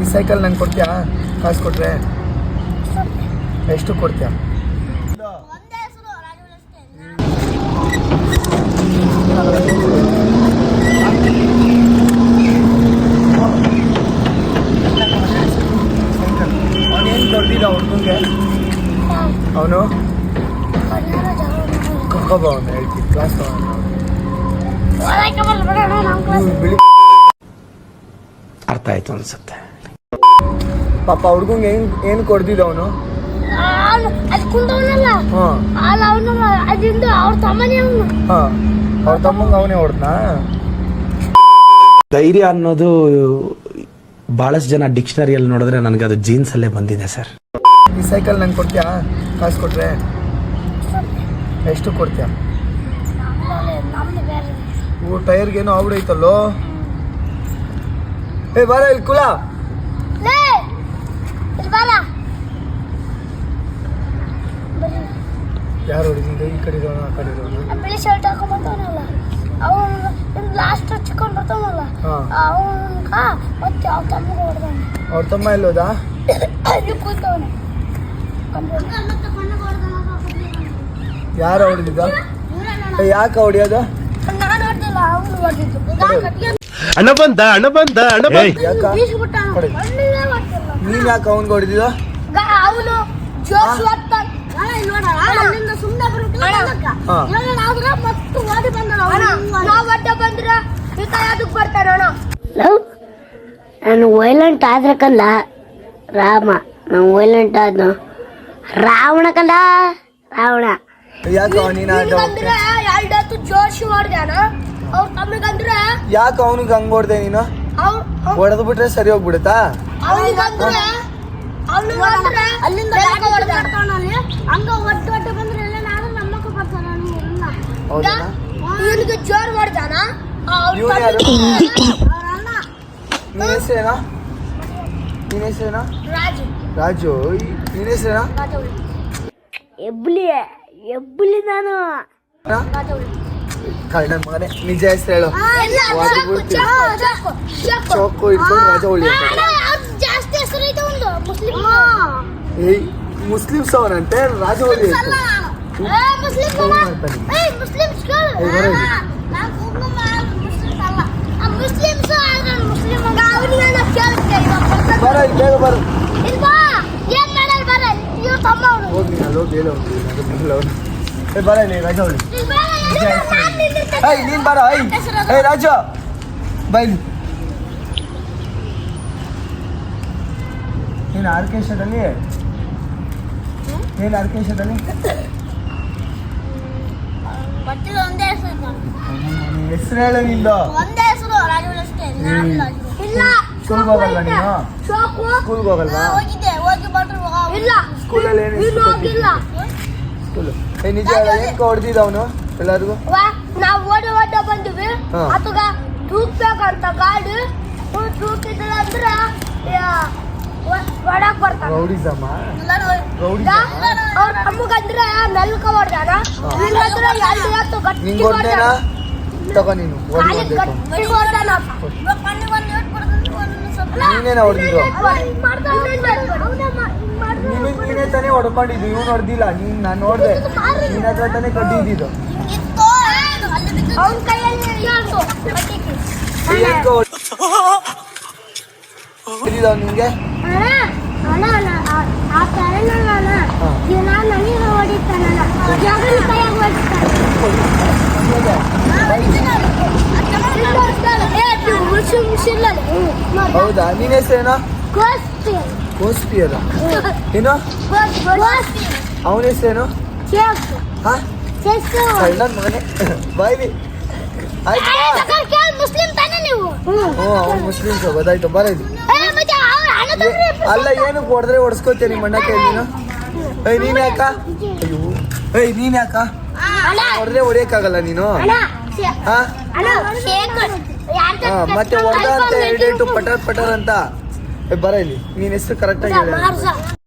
ಈ ಸೈಕಲ್ ನಂಗೆ ಕೊಡ್ತೀಯಾ? ಕಾಸು ಕೊಟ್ರೆ? ಎಷ್ಟು ಕೊಡ್ತೀಯ? ಅವನೇನು ಕೊಡ್ತಿದ್ದ ಹುಡುಗಂಗೆ? ಅವನು? ಕರ್ಕೊಬ ಅವನು ಹೇಳ್ತೀನಿ. ಕ್ಲಾಸ್ ಬಿಳಿ ಅರ್ಥ ಆಯ್ತು ಅನ್ಸುತ್ತೆ. ಪಾಪ ಹುಡುಗಂಗೆ ಏನು ಏನು ಕೊಡ್ತಿದ್ದ ಅವನು? ಅದು ಕುಂದವನಲ್ಲ? ಹಾಂ. ಅಲ್ಲ ಅವನು ಅದಿಂದ ಅವ್ರ ತಮ್ಮನೇ ಅವನು. ಹಾಂ. ಅವ್ರ ತಮ್ಮಂಗೆ ಅವನೇ ಧೈರ್ಯ ಅನ್ನೋದು ಬಹಳಷ್ಟು ಜನ ಡಿಕ್ಷನರಿಯಲ್ಲಿ ನೋಡಿದ್ರೆ ನನಗೆ ಅದು ಜೀನ್ಸ್ ಅಲ್ಲೇ ಬಂದಿದೆ ಸರ್. ಈ ಸೈಕಲ್ ನಂಗೆ ಕೊಡ್ತೀಯಾ? ಕಾಸು ಕೊಟ್ರೆ? ಎಷ್ಟು ಕೊಡ್ತೀಯಾ? ನಮ್ದು ಬೇರೆ. ಓ ಟೈರ್ಗೇನೋ ಆಗ್ಬಿಡೈತಲ್ಲೋ ಏ ಬಾರ ಇಲ್ಲಿ ಕುಲ ಲೇ ಇಲ್ಲಿ ಬಾರ ಬರ್ರಿ. ಯಾರು ಹೊಡಿದಿದ್ದು ಈ ಕಡೆ ಇರೋಣ ಆ ಕಡೆ ಇರೋಣ ಬಿಳಿ ಶರ್ಟ್ ಹಾಕೊಂಡ್ ಬರ್ತಾವನಲ್ಲ? ಅವನು ಲಾಸ್ಟ್ ಹಚ್ಕೊಂಡ್ ಬರ್ತಾವನಲ್ಲ? ಹಾ. ಅವನ್ಗ ಮತ್ತೆ ಅವ್ರ ತಮ್ಮ ಹೊಡೆದಾನೆ. ಅವ್ರ ತಮ್ಮ ಎಲ್ಲೋದಾ ಅಲ್ಲಿ ಕೂತವನೆ ಯಾರು ಹೊಡೆದಿದ್ದ? ಯಾಕೆ ಹೊಡಿಯೋದು? ನಾನು ಹೊಡೆದಿಲ್ಲ ಅವನು ಹೊಡೆದಿದ್ದು. ಅಣ್ಣ ಬಂದ ಅಣ್ಣ ಬಂದ ಅಣ್ಣ ಬಂದ. ನೀನ್ ಯಾಕೆ ಅವನ್ಗೆ ಹೊಡೆದಿದ ಅವನು ಜೋಶ್ ಅಲ್ಲಿಂದ ಸುಮ್ಮನೆ ಮತ್ತೆ ಓಡಿ ಬಂದ ನಾವು ಅಡ್ಡ ಬಂದ್ರೆ ಈತ ಅಣ್ಣ? ನಾನು ವೈಲೆಂಟ್ ಆದ್ರೆ ಕಂದ ರಾಮ ನಾನು ವೈಲೆಂಟ್ ಆದ್ನು. ರಾವಣ ಕಂದ ರಾವಣ. ಯಾಕೆ ಜೋಶ್ ಹೊಡ್ದಾನ ಅವ್ರ ತಮ್ಮಗಂದ್ರೆ ಯಾಕೆ ಅವನಿಗೆ ಹಂಗ್ ಹೊಡ್ದೆ ನೀನು? ಹೊಡೆದು ಬಿಟ್ರೆ ಸರಿ ಹೋಗ್ಬಿಡುತ್ತಾ? ಅವ್ನಿಗಂದ್ರೆ ಅವ್ನಿಗಂದ್ರೆ ಅಲ್ಲಿಂದ ಹಂಗ ಒಟ್ಟು ಒಟ್ಟು ಬಂದ್ರೆ ಎಲ್ಲ ನಾನು ನಮ್ಮಕ್ಕ ಬರ್ತಾನ ಹೌದಾ ಇವನಿಗೆ ಜೋರ್ ಹೊಡ್ದಾನ? ಇವ್ನು ಯಾರು? ನಿನ್ ಹೆಸರೇನಾ? ನಿನ್ ಹೆಸರೇನಾ? ರಾಜು. ರಾಜು. ಹೆಸರೇನಾ? ಎಬ್ಲಿ ಎಬ್ಲಿ ನಾನು. ಕರ್ಣ ಮಗನೇ ನಿಜ ಹೆಸರು ಹೇಳು. ಚೌಕು ಇಟ್ಕೊಂಡು ರಾಜ ಹೊಳಿ ಜಾಸ್ತಿ ಹೆಸರು ಐತೆ ಒಂದು ಮುಸ್ಲಿಂ ಏಯ್ ಮುಸ್ಲಿಮ್ಸ್ ಅವನಂತೆ ರಾಜ ಹೊಳಿ ಅಂತ ಮುಸ್ಲಿಂ ಫೋನ್ ಮಾಡ್ತಾನೆ ಮುಸ್ಲಿಮ್ಸ್ ಏ, ಬರೋ ಇಲ್ಲಿ. ಮುಸ್ಲಿಮ್ಸ್ ಆದ್ರೆ ಮುಸ್ಲಿಂ ಅವನಿಗೆ ಕೇಳುತ್ತೆ ಬರ ಇಲ್ಲಿ ಬೇಗ ಬರ ಇಲ್ವಾ ಏನ್ ಮಾಡಲ್ ಬರ ಇವ್ ತಮ್ಮ ಅವನು ಹೋಗಿ ನೀನು ಅಲ್ಲಿ ಹೋಗಿ ಹೇಳು ಅವ್ನಿಗೆ. ಏ ಬರ ಇಲ್ಲಿ ರಾಜ ಹೊಳಿ ಏಯ್ ನೀನ್ ಬರ ಏಯ್ ಏಯ್ ರಾಜ ಬೈ ಇಲ್ಲಿ. ನೀನು ಆರ್ಕೇಶದಲ್ಲಿ ಏನು ಆರ್ಕೇಶದಲ್ಲಿ ಹೆಸರು ಹೇಳು ನಿಂದು. ನಾನು ಸ್ಕೂಲ್ಗೆ ಹೋಗಲ್ವಾ ನೀನು? ಸ್ಕೂಲ್ಗೆ ಹೋಗಲ್ವಾ? ಸ್ಕೂಲಲ್ಲಿ ಏನು ಹೋಗಿಲ್ಲ. ಸ್ಕೂಲ್. ಏ ನಿಜ ಹೇಳು ಏನಕ್ಕೆ ಹೊಡೆದಿದ್ದ ಅವನು ಎಲ್ಲರಿಗೂ? ವಾ ನಾವು ಓಡಿ ಓಡ ಬಂದ್ವಿ. ಅತಗ ತೂಕ್ಬೇಕಂತ ಗಾಡಿ. ತೂಕಿದ್ರ ಅಂದ್ರ ಒಡಕ್ ಬರ್ತಾನ. ರೌಡಿಸಮ್ಮ? ರೌಡಿ ಅವ್ರ ತಮ್ಮಗಂದ್ರ ಮೆಲ್ಕ ಹೊಡ್ದಾನ? ನಿಂಗಂದ್ರ ಗಟ್ಟಿ ಹೊಡೆದೇನಾ? ತಗೋ ನೀನು ಹೊಡಿ ಕಾಲಿಗೆ ಹೊಡ್ಬೇಕು ಗಟ್ಟಿ ಹೊಡ್ದಾನ. ನೀನೇನ ಹೊಡೆದಿದ್ದು? ನೀನು ನೀನೇ ತಾನೇ ಹೊಡ್ಕೊಂಡಿದ್ದು ಇವ್ನು ಹೊಡೆದಿಲ್ಲ. ನೀನು ನಾನು ನೋಡಿದೆ. ನಿನ್ನ ಹತ್ರ ತಾನೇ ಕಡ್ಡಿ ಇದ್ದಿದ್ದು ಅವನ ಕೈಯಲ್ಲಿ ನಿಂಗೆ? ಹೌದಾ? ನಿನ್ನ ಹೆಸರೇನೋ. ಕೋಸ್ಪಿಯರ ಏನು. ಅವನ ಹೆಸರೇನು. ಹಾ. ಕಳ್ಳನ್ ಮಗನೇ. ಬಾಯ್ಬಿ ಆಯ್ತು ಏ, ತಗೊಂಡ್ ಕೇಳ್ ಮುಸ್ಲಿಂ ತಾನೇ ನೀವು? ಹ್ಞೂ ಅವ್ನು ಮುಸ್ಲಿಮ್ಸ್ ಗೊತ್ತಾಯ್ತು. ಬರ ಅಲ್ಲ ಏನು ಹೊಡೆದ್ರೆ ಹೊಡ್ಸ್ಕೊತೀಯ ನಿಮ್ಮ ಅಣ್ಣ ಕೈ ನೀನು? ಏಯ್ ನೀನ್ ಯಾಕ? ಅಯ್ಯೋ ಏಯ್ ನೀನ್ ಯಾಕ? ಹೊಡೆದ್ರೆ ಹೊಡೆಯಕ್ಕಾಗಲ್ಲ ನೀನು? ಹಾ? ಮತ್ತೆ ಹೊಡೆದ ಅಂತ ಎರಡೆಂಟು ಪಟರ್ ಪಟರ್ ಅಂತ. ಬರ ಇಲ್ಲಿ. ನೀನ್ ಹೆಸರು ಕರೆಕ್ಟಾಗಿ ಹೇಳ. ಮಾರ್ಸ.